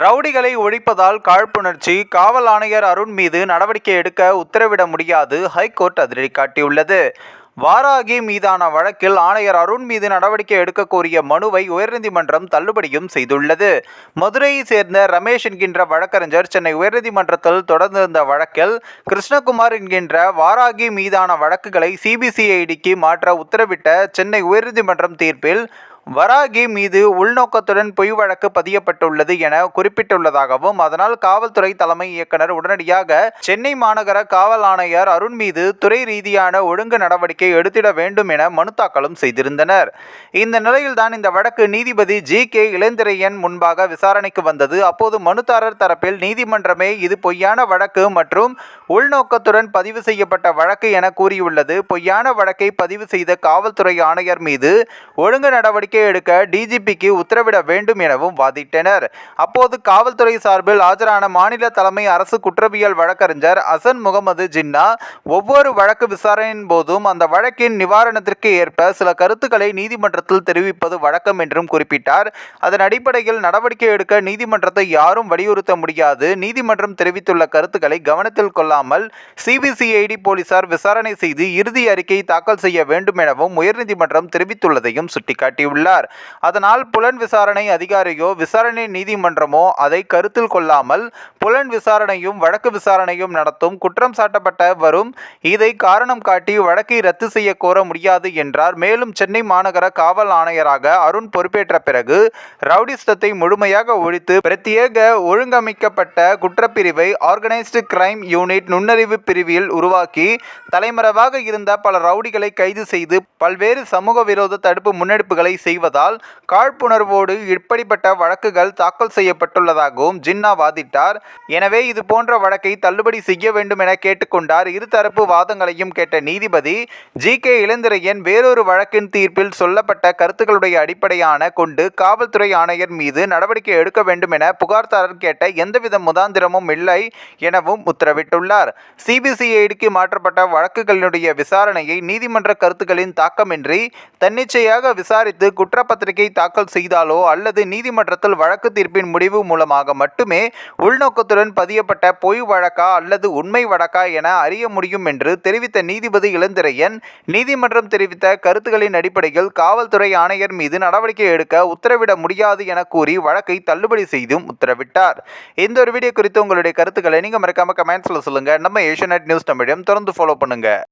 ரவுடிகளை ஒழிப்பதால் காழ்ப்புணர்ச்சி காவல் ஆணையர் அருண் மீது நடவடிக்கை எடுக்க உத்தரவிட முடியாது ஹைகோர்ட் அதிரடி காட்டியுள்ளது. வாராகி மீதான வழக்கில் ஆணையர் அருண் மீது நடவடிக்கை எடுக்க கோரிய மனுவை உயர்நீதிமன்றம் தள்ளுபடியும் செய்துள்ளது. மதுரையை சேர்ந்த ரமேஷ் என்கின்ற வழக்கறிஞர் சென்னை உயர்நீதிமன்றத்தில் தொடர்ந்திருந்த வழக்கில் கிருஷ்ணகுமார் என்கின்ற வாராகி மீதான வழக்குகளை சிபிசிஐடிக்கு மாற்ற உத்தரவிட்ட சென்னை உயர்நீதிமன்றம் தீர்ப்பில் வராகி மீது உள்நோக்கத்துடன் பொய் வழக்கு பதியப்பட்டுள்ளது என குறிப்பிட்டுள்ளதாகவும் அதனால் காவல்துறை தலைமை இயக்குனர் உடனடியாக சென்னை மாநகர காவல் ஆணையர் அருண் மீது துறை ரீதியான ஒழுங்கு நடவடிக்கை எடுத்திட வேண்டும் என மனு தாக்கலும் செய்திருந்தனர். இந்த நிலையில்தான் இந்த வழக்கு நீதிபதி ஜி கே இளந்திரையன் முன்பாக விசாரணைக்கு வந்தது. அப்போது மனுதாரர் தரப்பில் நீதிமன்றமே இது பொய்யான வழக்கு மற்றும் உள்நோக்கத்துடன் பதிவு செய்யப்பட்ட வழக்கு என கூறியுள்ளது. பொய்யான வழக்கை பதிவு செய்த காவல்துறை ஆணையர் மீது ஒழுங்கு நடவடிக்கை நடவடிக்கை எடுக்க டிஜிபிக்கு உத்தரவிட வேண்டும் எனவும் வாதிட்டனர். அப்போது காவல்துறை சார்பில் ஆஜரான மாநில தலைமை அரசு குற்றவியல் வழக்கறிஞர் அசன் முகமது ஜின்னா ஒவ்வொரு வழக்கு விசாரணையின் போதும் அந்த வழக்கின் நிவாரணத்திற்கு ஏற்ப சில கருத்துக்களை நீதிமன்றத்தில் தெரிவிப்பது வழக்கம் என்றும் குறிப்பிட்டார். அதன் அடிப்படையில் நடவடிக்கை எடுக்க நீதிமன்றத்தை யாரும் வலியுறுத்த முடியாது. நீதிமன்றம் தெரிவித்துள்ள கருத்துக்களை கவனத்தில் கொள்ளாமல் சிபிசிஐடி போலீசார் விசாரணை செய்து இறுதி அறிக்கை தாக்கல் செய்ய வேண்டும் எனவும் உயர்நீதிமன்றம் தெரிவித்துள்ளதையும் சுட்டிக்காட்டியுள்ளார் உள்ளார் அதனால் புலன் விசாரணை அதிகாரியோ விசாரணை நீதிமன்றமோ அதை கருத்தில் கொள்ளாமல் புலன் விசாரணையும் வழக்கு விசாரணையும் நடத்தும் குற்றம் சாட்டப்பட்ட வரும் இதை காரணம் காட்டி வழக்கை ரத்து செய்ய கோர முடியாது என்றார். மேலும் சென்னை மாநகர காவல் ஆணையராக அருண் பொறுப்பேற்ற பிறகு ரவுடிஸ்டத்தை முழுமையாக ஒழித்து பிரத்யேக ஒழுங்கமைக்கப்பட்ட குற்றப்பிரிவை ஆர்கனைஸ்டு கிரைம் யூனிட் நுண்ணறிவு பிரிவில் உருவாக்கி தலைமறைவாக இருந்த பல ரவுடிகளை கைது செய்து பல்வேறு சமூக விரோத தடுப்பு முன்னெடுப்புகளை செய்வதால் காழ்ப்புணர்வோடு இப்படிப்பட்ட வழக்குகள் தாக்கல் செய்யப்பட்டுள்ளதாகவும் ஜின்னா வாதிட்டார். எனவே இது போன்ற வழக்கை தள்ளுபடி செய்ய வேண்டும் என கேட்டுக்கொண்டார். இருதரப்பு வாதங்களையும் கேட்ட நீதிபதி ஜி. கே. இளந்திரையன் வேறொரு வழக்கின் தீர்ப்பில் சொல்லப்பட்ட கருத்துக்களுடைய அடிப்படையான கொண்டு காவல்துறை ஆணையர் மீது நடவடிக்கை எடுக்க வேண்டும் என புகார்தாரர் கேட்ட எந்தவித முதாந்திரமும் இல்லை எனவும் உத்தரவிட்டுள்ளார். சிபிசிஐடிக்கு மாற்றப்பட்ட வழக்குகளினுடைய விசாரணையை நீதிமன்ற கருத்துக்களின் தாக்கமின்றி தன்னிச்சையாக விசாரித்து குற்றப்பத்திரிகை தாக்கல் செய்தாலோ அல்லது நீதிமன்றத்தில் வழக்கு தீர்ப்பின் முடிவு மூலமாக மட்டுமே உள்நோக்கத்துடன் பதியப்பட்ட பொய் வழக்கா அல்லது உண்மை வழக்கா என அறிய முடியும் என்று தெரிவித்த நீதிபதி இளந்திரையன் நீதிமன்றம் தெரிவித்த கருத்துக்களின் அடிப்படையில் காவல்துறை ஆணையர் மீது நடவடிக்கை எடுக்க உத்தரவிட முடியாது என கூறி வழக்கை தள்ளுபடி செய்தும் உத்தரவிட்டார். இந்த ஒரு வீடியோ குறித்து உங்களுடைய கருத்துக்களை நீங்கள் மறக்காம கமெண்ட்ஸில் சொல்லுங்கள் நம்ம ஏஷியநெட் நியூஸ் தமிழம் தொடர்ந்து ஃபாலோ பண்ணுங்கள்